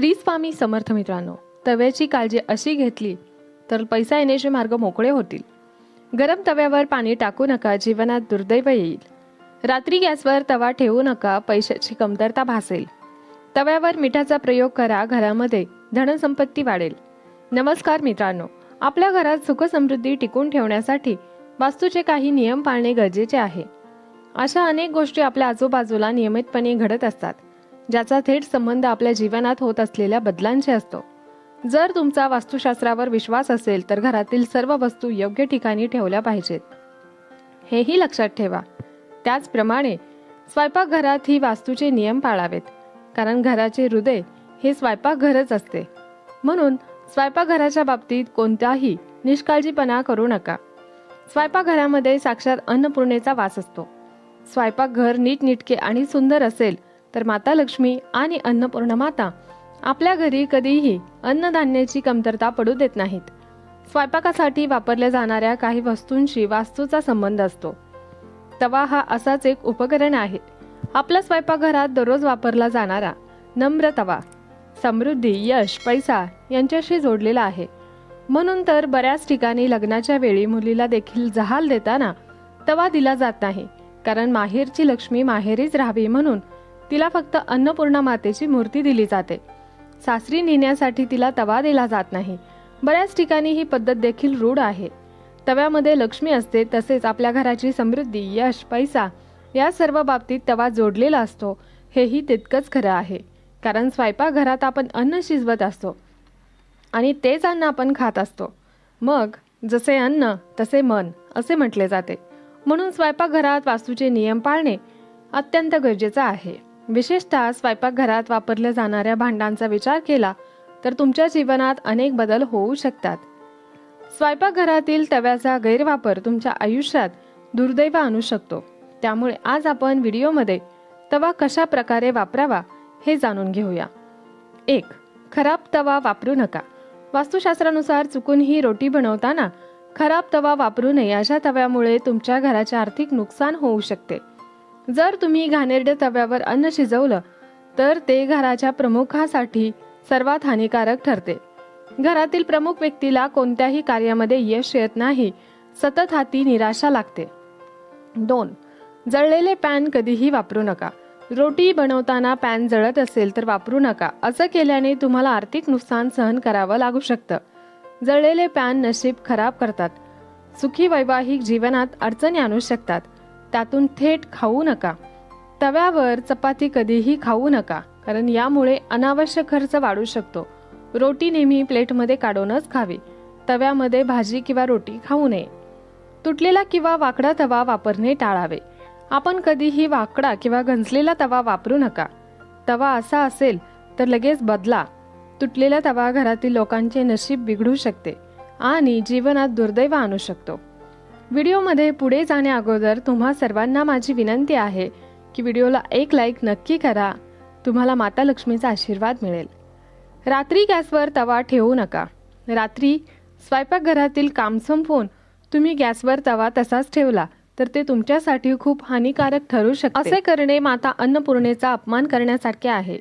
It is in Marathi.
श्री स्वामी समर्थ मित्रांनो तव्याची काळजी अशी घेतली तर पैसा येण्याचे मार्ग मोकळे होतील. गरम तव्यावर पाणी टाकू नका जीवनात दुर्दैव येईल. रात्री गॅसवर तवा ठेवू नका पैशाची कमतरता भासेल. तव्यावर मिठाचा प्रयोग करा घरामध्ये धनसंपत्ती वाढेल. नमस्कार मित्रांनो आपल्या घरात सुखसमृद्धी टिकून ठेवण्यासाठी वास्तूचे काही नियम पाळणे गरजेचे आहे. अशा अनेक गोष्टी आपल्या आजूबाजूला नियमितपणे घडत असतात. ज्याचा थेट संबंध आपल्या जीवनात होत असलेल्या बदलांशी असतो. जर तुमचा वास्तुशास्त्रावर विश्वास असेल तर घरातील सर्व वस्तू योग्य ठिकाणी ठेवल्या पाहिजेत. हेही लक्षात ठेवा. त्याचप्रमाणे स्वयंपाकघरात ही वास्तूचे नियम पाळावेत कारण घराचे हृदय हे स्वयंपाकघरच असते. म्हणून स्वयंपाकघराच्या बाबतीत कोणत्याही निष्काळजीपणा करू नका. स्वयंपाकघरामध्ये साक्षात अन्नपूर्णेचा वास असतो. स्वयंपाकघर नीटनिटके आणि सुंदर असेल तर माता लक्ष्मी आणि अन्नपूर्ण माता आपल्या घरी कधीही अन्नधान्याची कमतरता पडू देत नाहीत. स्वयंपाकासाठी वापरल्या जाणाऱ्या काही वस्तूंशी वास्तूचा संबंध असतो. तवा हा असाच एक उपकरण आहे. आपल्या स्वयंपाकघरात दररोज वापरला जाणारा नम्र तवा समृद्धी यश पैसा यांच्याशी जोडलेला आहे. म्हणून तर बऱ्याच ठिकाणी लग्नाच्या वेळी मुलीला देखील जहाल देताना तवा दिला जात नाही कारण माहेरची लक्ष्मी माहेरीच राहावी म्हणून तिला फक्त अन्नपूर्णा मातेची मूर्ती दिली जाते. सासरी नेण्यासाठी तिला तवा दिला जात नाही. बऱ्याच ठिकाणी ही पद्धत देखील रूढ आहे. तव्यामध्ये लक्ष्मी असते तसेच आपल्या घराची समृद्धी यश पैसा या सर्व बाबतीत तवा जोडलेला असतो हेही तितकंच खरं आहे. कारण स्वयंपाकघरात आपण अन्न शिजवत असतो आणि तेच अन्न आपण खात असतो. मग जसे अन्न तसे मन असे म्हटले जाते. म्हणून स्वयंपाकघरात वास्तूचे नियम पाळणे अत्यंत गरजेचं आहे. विशेषतः स्वयंपाकघरात वापरल्या जाणाऱ्या भांडांचा विचार केला तर तुमच्या जीवनात अनेक बदल होऊ शकतात. स्वयंपाकघरातील तव्याचा गैरवापर तुमच्या आयुष्यात दुर्दैव आणू शकतो. त्यामुळे आज आपण व्हिडिओमध्ये तवा कशा प्रकारे वापरावा हे जाणून घेऊया. एक खराब तवा वापरू नका. वास्तुशास्त्रानुसार चुकूनही रोटी बनवताना खराब तवा वापरू नये अशा तव्यामुळे तुमच्या घराचे आर्थिक नुकसान होऊ शकते. जर तुम्ही घाणेरड्या तव्यावर अन्न शिजवलं तर ते घराच्या प्रमुखासाठी सर्वात हानिकारक ठरते. घरातील प्रमुख व्यक्तीला कोणत्याही कार्यामध्ये यश येत नाही सतत हाती निराशा लागते. दोन जळलेले पॅन कधीही वापरू नका. रोटी बनवताना पॅन जळत असेल तर वापरू नका. असं केल्याने तुम्हाला आर्थिक नुकसान सहन करावं लागू शकतं. जळलेले पॅन नशीब खराब करतात. सुखी वैवाहिक जीवनात अडचणी आणू शकतात. त्यातून थेट खाऊ नका. तव्यावर चपाती कधीही खाऊ नका कारण यामुळे अनावश्यक खर्च वाढू शकतो. रोटी नेहमी प्लेटमध्ये काढूनच खावी. तव्यामध्ये भाजी किंवा रोटी खाऊ नये. तुटलेला किंवा वाकडा तवा वापरणे टाळावे. आपण कधीही वाकडा किंवा गंजलेला तवा वापरू नका. तवा असा असेल तर लगेच बदला. तुटलेला तवा घरातील लोकांचे नशीब बिघडू शकते आणि जीवनात दुर्दैव आणू शकतो. व्हिडिओमध्ये पुढे जाण्याअगोदर तुम्हा सर्वांना माझी विनंती आहे की व्हिडिओला एक लाईक नक्की करा. तुम्हाला माता लक्ष्मीचा आशीर्वाद मिळेल. रात्री गॅसवर तवा ठेवू नका. रात्री स्वयंपाकघरातील काम संपवून तुम्ही गॅसवर तवा तसाच ठेवला तर ते तुमच्यासाठी खूप हानिकारक ठरू शकते. असे करणे माता अन्नपूर्णेचा अपमान करण्यासारखे आहे.